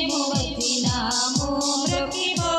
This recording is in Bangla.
మేము వచ్చినాము మ్రొక్కిపో